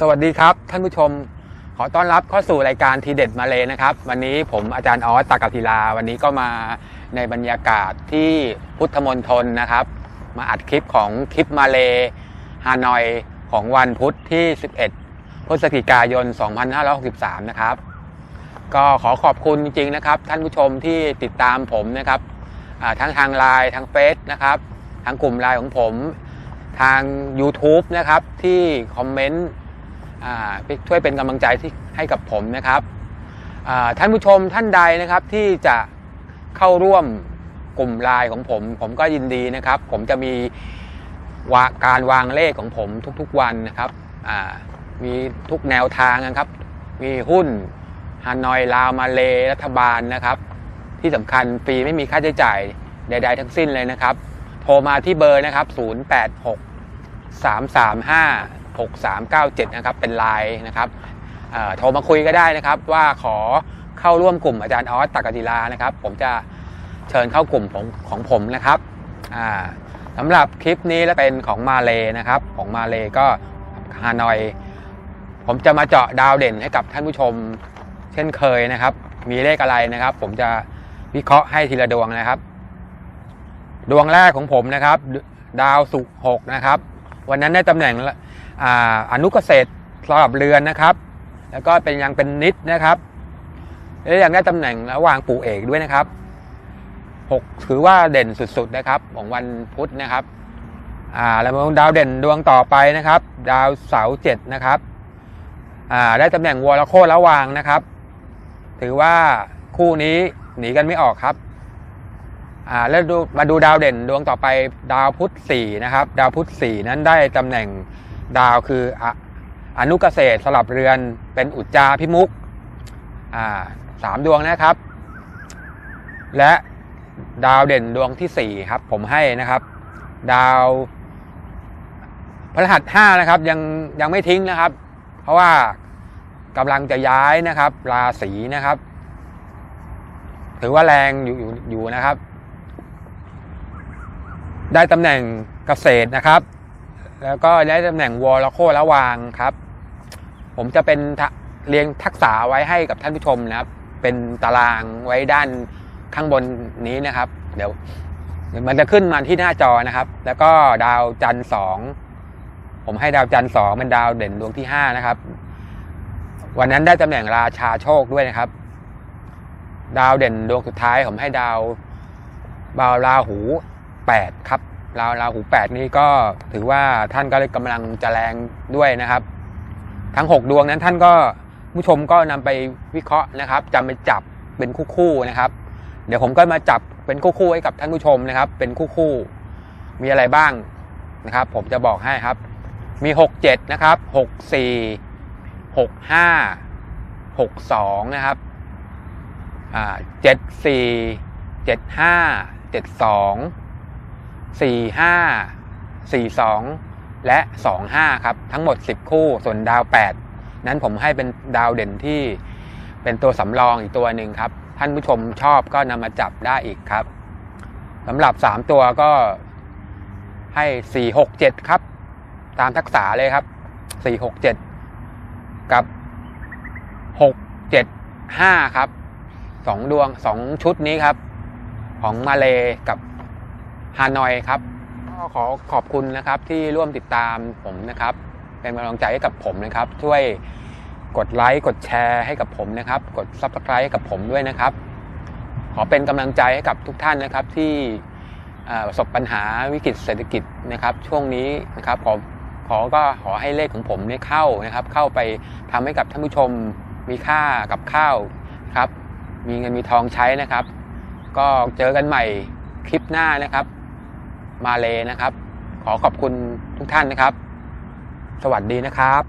สวัสดีครับ ท่านผู้ชม ขอต้อนรับเข้าสู่รายการทีเด็ดมาเลยนะครับ วันนี้ผมอาจารย์ออสตากศิลา วันนี้ก็มาในบรรยากาศที่พุทธมณฑลนะครับ มาอัดคลิปของคลิปมาเลฮานอยของวันพุธที่ 11 พฤศจิกายน 2563 นะครับ ก็ขอขอบคุณจริงๆนะครับ ท่านผู้ชมที่ติดตามผมนะครับทั้งทางไลน์ทางเฟซนะครับทางกลุ่มไลน์ของผม ทาง YouTube นะครับที่คอมเมนต์ ช่วยเป็นกำลังใจที่ให้กับผมนะครับท่านผู้ชมท่านใดนะครับที่จะเข้าร่วมกลุ่มไลน์ของผม ผมก็ยินดีนะครับ ผมจะมีวาการวางเลขของผมทุกๆวันนะครับมีทุกแนวทางนะครับ มีหุ้นฮานอยลาวมาเลรัฐบาลนะครับ ที่สำคัญฟรีไม่มีค่าใช้จ่ายใด ๆ ทั้งสิ้นเลยนะครับ โทรมาที่เบอร์นะครับ 086 335 6397 นะครับ เป็นไลน์นะครับโทรมาคุยก็ได้นะครับ ว่าขอเข้าร่วมกลุ่มอาจารย์ออสตักกศิลานะครับ ผมจะเชิญเข้ากลุ่มของของผมนะครับสำหรับคลิปนี้และเป็นของมาเลนะครับ ของมาเลก็ฮานอย ผมจะมาเจาะดาวเด่นให้กับท่านผู้ชม เช่นเคยนะครับ มีเลขอะไรนะครับ ผมจะวิเคราะห์ให้ทีละดวงนะครับ ดวงแรกของผมนะครับ ดาวศุกหกนะครับ วันนั้นได้ตำแหน่ง อนุเกษตรสำหรับเรือนนะครับ แล้วก็เป็นยังเป็นนิดนะครับและยังได้ตำแหน่งระหว่างปู่เอกด้วยนะครับหกถือว่าเด่นสุดๆนะครับ ของวันพุธนะครับอ่าแล้วมาดูดาวเด่นดวงต่อไปนะครับ ดาวเสาร์เจ็ดนะครับอ่าได้ตำแหน่งวัวละโคตรระวางนะครับ ถือว่าคู่นี้หนีกันไม่ออกครับอ่าแล้วดูมาดูดาวเด่นดวงต่อไปดาวพุธสี่นะครับ ดาวพุธสี่นั้นได้ตำแหน่ง ดาวคือออนุเกษตรสลับเรือนเป็นอุจจาพิมุกสามดวงนะครับ และดาวเด่นดวงที่สี่ครับ ผมให้นะครับ ดาวพฤหัสห้านะครับ ยังยังไม่ทิ้งนะครับ เพราะว่ากำลังจะย้ายนะครับ ราศีนะครับ ถือว่าแรงอยู่อยู่อยู่นะครับ ได้ตำแหน่งเกษตรนะครับ แล้วก็ได้ตำแหน่งวอลโคระวางครับ ผมจะเป็นเรียงทักษะไว้ให้กับท่านผู้ชมนะครับ เป็นตารางไว้ด้านข้างบนนี้นะครับ เดี๋ยวมันจะขึ้นมาที่หน้าจอนะครับ แล้วก็ดาวจันทร์สองผมให้ดาวจันทร์สองเป็นดาวเด่นดวงที่ห้านะครับ วันนั้นได้ตำแหน่งราชาโชคด้วยนะครับ ดาวเด่นดวงสุดท้ายผมให้ดาวดาวราหูแปดครับ ดาวราหูแปดนี่ก็ถือว่าท่านก็เลยกำลังจะแรงด้วยนะครับ ทั้งหกดวงนั้นท่านก็ผู้ชมก็นำไปวิเคราะห์นะครับจำไปจับเป็นคู่ๆนะครับ เดี๋ยวผมก็มาจับเป็นคู่ๆให้กับท่านผู้ชมนะครับ เป็นคู่ๆมีอะไรบ้างนะครับ ผมจะบอกให้ครับ มีหกเจ็ดนะครับหกสี่หกห้าหกสองนะครับอ่าเจ็ด สี่เจ็ดห้าสี่สองและสองห้าครับ ทั้งหมดสิบคู่ส่วนดาวแปดนั้นผมให้เป็นดาวเด่นที่เป็นตัวสำรองอีกตัวหนึ่งครับ ท่านผู้ชมชอบก็นำมาจับได้อีกครับสำหรับสามตัวก็ให้สี่หกเจ็ดครับ ตามทักษะเลยครับสี่หกเจ็ดกับหกเจ็ดห้าครับสองดวงสองชุดนี้ครับ ของมาเลกับ ฮานอยครับก็ขอขอบคุณนะครับที่ร่วมติดตามผมนะครับ เป็นกำลังใจให้กับผมนะครับ ช่วยกดไลค์กดแชร์ให้กับผมนะครับ กด Subscribe ให้กับผมด้วยนะครับ ขอเป็นกำลังใจให้กับทุกท่านนะครับที่ประสบปัญหาวิกฤตเศรษฐกิจนะครับ ช่วงนี้นะครับขอขอก็ขอให้เลขของผมเนี่ยเข้านะครับ เข้าไปทำให้กับท่านผู้ชมมีค่ากับข้าวครับ มีเงินมีทองใช้นะครับ ก็เจอกันใหม่คลิปหน้านะครับ มาเลยนะครับ ขอขอบคุณทุกท่านนะครับ สวัสดีนะครับ